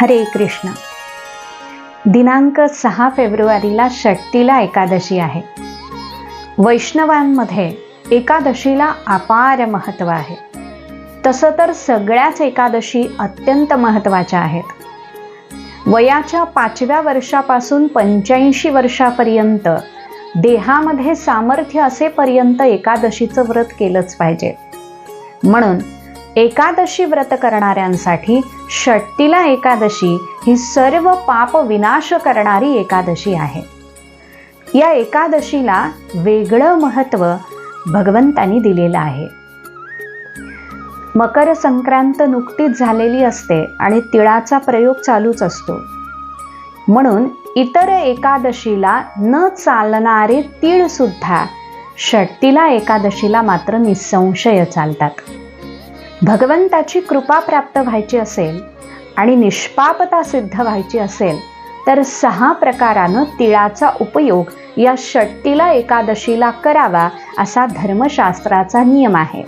हरे कृष्ण. दिनांक सहा फेब्रुवारीला षट्टीला एकादशी आहे. वैष्णवांमध्ये एकादशीला अपार महत्त्व आहे. तसं तर सगळ्याच एकादशी अत्यंत महत्त्वाच्या आहेत. वयाच्या पाचव्या वर्षापासून पंच्याऐंशी वर्षापर्यंत देहामध्ये सामर्थ्य असेपर्यंत एकादशीचं व्रत केलंच पाहिजे. म्हणून एकादशी व्रत करणाऱ्यांसाठी षट्टीला एकादशी ही सर्व पाप विनाश करणारी एकादशी आहे. या एकादशीला वेगळं महत्त्व भगवंतानी दिलेलं आहे. मकर संक्रांत नुकतीच झालेली असते आणि तिळाचा प्रयोग चालूच असतो. म्हणून इतर एकादशीला न चालणारे तीळ सुद्धा षट्टीला एकादशीला मात्र निसंशय चालतात. भगवंताची कृपा प्राप्त व्हायची असेल आणि निष्पापता सिद्ध व्हायची असेल तर सहा प्रकारानं तिळाचा उपयोग या षट्टीला एकादशीला करावा असा धर्मशास्त्राचा नियम आहे.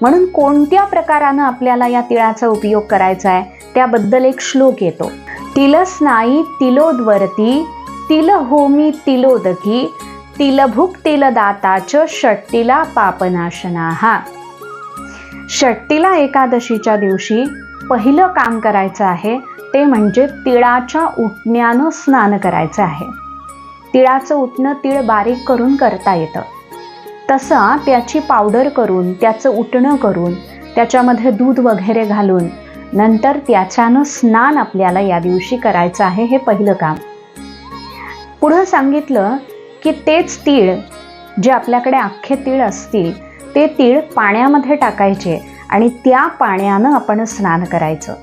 म्हणून कोणत्या प्रकारानं आपल्याला या तिळाचा उपयोग करायचा आहे त्याबद्दल एक श्लोक येतो. तिलस्नाई तिलोद्वरती तिल होमी तिलोदकी तिलभुक तिलदाताच षट्टीला पापनाशना. हा षट्टीला एकादशीच्या दिवशी पहिलं काम करायचं आहे ते म्हणजे तिळाच्या उठण्यानं स्नान करायचं आहे. तिळाचं उठणं तिळ बारीक करून करता येतं. तसं त्याची पावडर करून त्याचं उठणं करून त्याच्यामध्ये दूध वगैरे घालून नंतर त्याच्यानं स्नान आपल्याला या दिवशी करायचं आहे हे पहिलं काम. पुढं सांगितलं की तेच तीळ जे आपल्याकडे अख्खे तीळ असतील ते तीळ पाण्यामध्ये टाकायचे आणि त्या पाण्यानं आपण स्नान करायचं.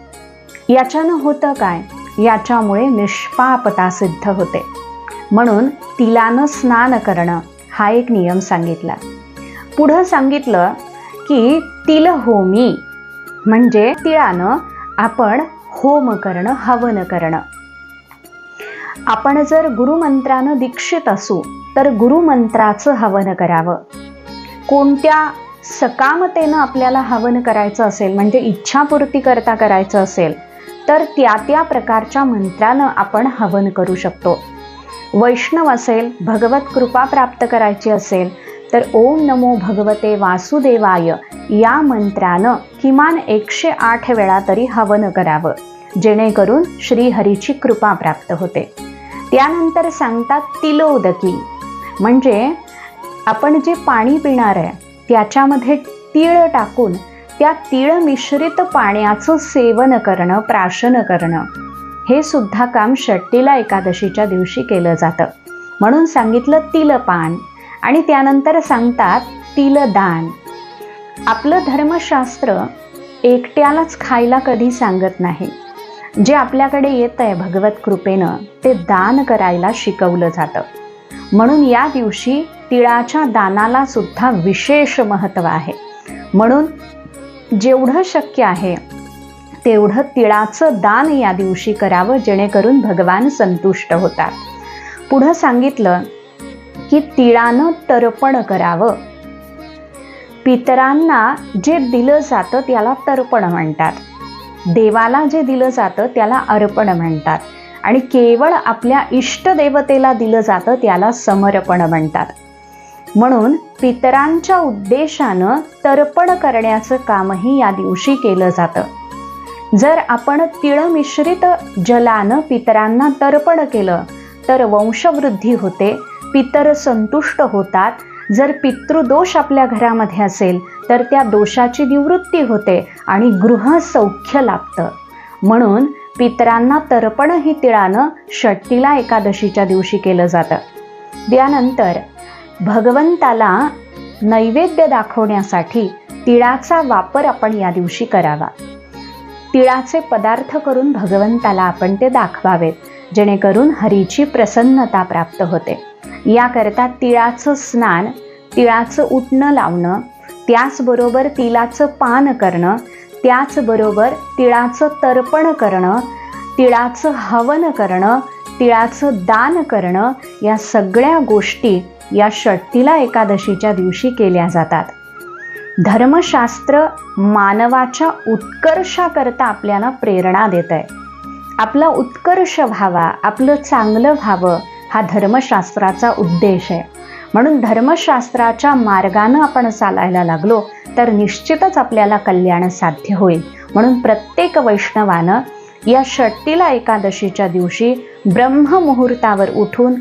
याच्यानं होतं काय? याच्यामुळे निष्पापता सिद्ध होते. म्हणून तिलानं स्नान करणं हा एक नियम सांगितला. पुढं सांगितलं की तिल होमी म्हणजे तिळानं आपण होम करणं हवन करणं. आपण जर गुरुमंत्रानं दीक्षित असू तर गुरुमंत्राचं हवन करावं. कोणत्या सकामतेनं आपल्याला हवन करायचं असेल म्हणजे इच्छापूर्ती करता करायचं असेल तर त्या त्या प्रकारच्या मंत्रानं आपण हवन करू शकतो. वैष्णव असेल भगवत कृपा प्राप्त करायची असेल तर ओम नमो भगवते वासुदेवाय या मंत्रानं किमान एकशे आठ वेळा तरी हवन करावं जेणेकरून श्रीहरीची कृपा प्राप्त होते. त्यानंतर सांगतात तिलोदकी म्हणजे आपण जे पाणी पिणार आहे त्याच्यामध्ये तीळ टाकून त्या तीळ मिश्रित पाण्याचं सेवन करणं प्राशन करणं हे सुद्धा काम षट्टीला एकादशीच्या दिवशी केलं जातं. म्हणून सांगितलं तिलपान आणि त्यानंतर सांगतात तिलदान. आपलं धर्मशास्त्र एकट्यालाच खायला कधी सांगत नाही. जे आपल्याकडे येत आहे भगवत कृपेनं ते दान करायला शिकवलं जातं. म्हणून या दिवशी तिळाच्या दानाला सुद्धा विशेष महत्त्व आहे. म्हणून जेवढं शक्य आहे तेवढं तिळाचं दान या दिवशी करावं जेणेकरून भगवान संतुष्ट होतात. पुढं सांगितलं की तिळानं तर्पण करावं. पितरांना जे दिलं जातं त्याला तर्पण म्हणतात. देवाला जे दिलं जातं त्याला अर्पण म्हणतात. आणि केवळ आपल्या इष्टदेवतेला दिलं जातं त्याला समर्पण म्हणतात. म्हणून पितरांच्या उद्देशानं तर्पण करण्याचं कामही या दिवशी केलं जातं. जर आपण तिळ मिश्रित जलानं पितरांना तर्पण केलं तर वंशवृद्धी होते पितर संतुष्ट होतात. जर पितृदोष आपल्या घरामध्ये असेल तर त्या दोषाची निवृत्ती होते आणि गृह सौख्य लाभतं. म्हणून पितरांना तर्पणही तिळानं षट्टीला एकादशीच्या दिवशी केलं जातं. त्यानंतर भगवंताला नैवेद्य दाखवण्यासाठी तिळाचा वापर आपण या दिवशी करावा. तिळाचे पदार्थ करून भगवंताला आपण ते दाखवावेत जेणेकरून हरीची प्रसन्नता प्राप्त होते. याकरता तिळाचं स्नान तिळाचं उठणं लावणं त्याचबरोबर तिळाचं पान करणं त्याचबरोबर तिळाचं तर्पण करणं तिळाचं हवन करणं तिळाचं दान करणं या सगळ्या गोष्टी या षट्टीला एकादशीच्या दिवशी केल्या जातात. धर्मशास्त्र मानवाच्या उत्कर्षाकरता आपल्याला प्रेरणा देत आहे आपला उत्कर्ष व्हावा आपलं चांगलं व्हावं हा धर्मशास्त्राचा उद्देश आहे. म्हणून धर्मशास्त्राच्या मार्गानं आपण चालायला लागलो तर निश्चितच आपल्याला कल्याण साध्य होईल. म्हणून प्रत्येक वैष्णवानं या षट्टीला एकादशीच्या दिवशी ब्रह्ममुहूर्तावर उठून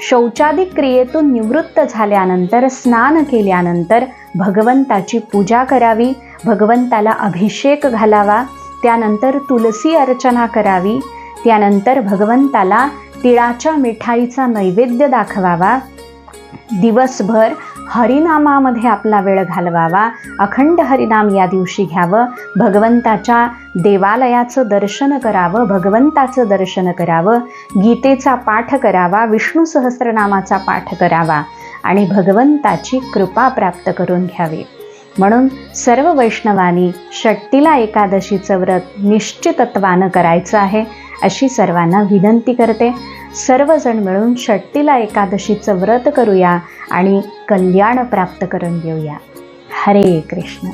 शौचादी क्रियेतून निवृत्त झाल्यानंतर स्नान केल्यानंतर भगवंताची पूजा करावी भगवंताला अभिषेक घालावा त्यानंतर तुलसी अर्चना करावी त्यानंतर भगवंताला तिळाच्या मिठाईचा नैवेद्य दाखवावा. दिवसभर हरिनामामध्ये आपला वेळ घालवावा. अखंड हरिनाम या दिवशी घ्यावं. भगवंताच्या देवालयाचं दर्शन करावं. भगवंताचं दर्शन करावं. गीतेचा पाठ करावा. विष्णू सहस्रनामाचा पाठ करावा. आणि भगवंताची कृपा प्राप्त करून घ्यावी. म्हणून सर्व वैष्णवांनी षट्टीला एकादशीचं व्रत निश्चितत्वानं करायचं आहे. अशी सर्वांना विनंती करते. सर्वजण मिळून षट्टीला एकादशीचं व्रत करूया आणि कल्याण प्राप्त करून घेऊया. हरे कृष्ण.